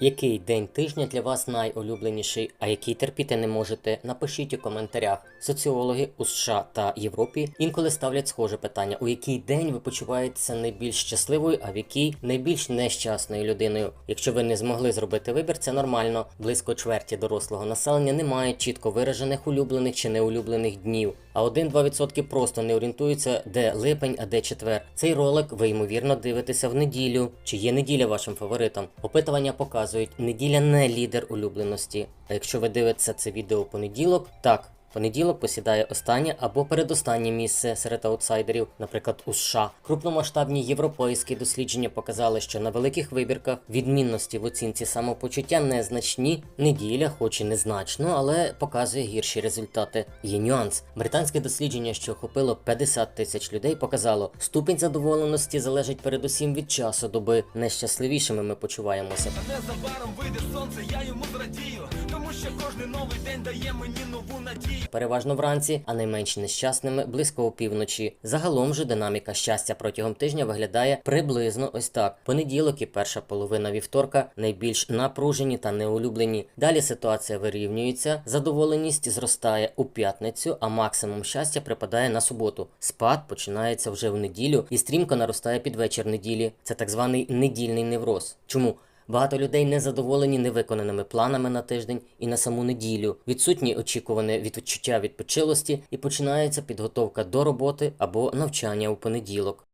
Який день тижня для вас найулюбленіший, а який терпіти не можете? Напишіть у коментарях. Соціологи у США та Європі інколи ставлять схоже питання: у який день ви почуваєтеся найбільш щасливою, а в який найбільш нещасною людиною. Якщо ви не змогли зробити вибір, це нормально. Близько чверті дорослого населення не має чітко виражених улюблених чи неулюблених днів. А 1-2% просто не орієнтуються, де липень, а де четвер. Цей ролик ви ймовірно дивитеся в неділю. Чи є неділя вашим фаворитом? Опитування показують, неділя не лідер улюбленості. А якщо ви дивитеся це відео у понеділок, так. Понеділок посідає останнє або передостаннє місце серед аутсайдерів, наприклад, у США. Крупномасштабні європейські дослідження показали, що на великих вибірках відмінності в оцінці самопочуття незначні. Неділя, хоч і незначно, але показує гірші результати. Є нюанс. Британське дослідження, що охопило 50 тисяч людей, показало, ступінь задоволеності залежить передусім від часу доби. Найщасливішими ми почуваємося. Незабаром вийде сонце, я йому зрадію, тому що кожний новий день дає мені нову надію. Переважно вранці, а найменш нещасними близько опівночі. Загалом же динаміка щастя протягом тижня виглядає приблизно ось так: понеділок і перша половина вівторка найбільш напружені та неулюблені. Далі ситуація вирівнюється, задоволеність зростає у п'ятницю, а максимум щастя припадає на суботу. Спад починається вже в неділю і стрімко наростає під вечір неділі. Це так званий недільний невроз. Чому? Багато людей не задоволені невиконаними планами на тиждень і на саму неділю. Відсутні очікуване відчуття відпочилості і починається підготовка до роботи або навчання у понеділок.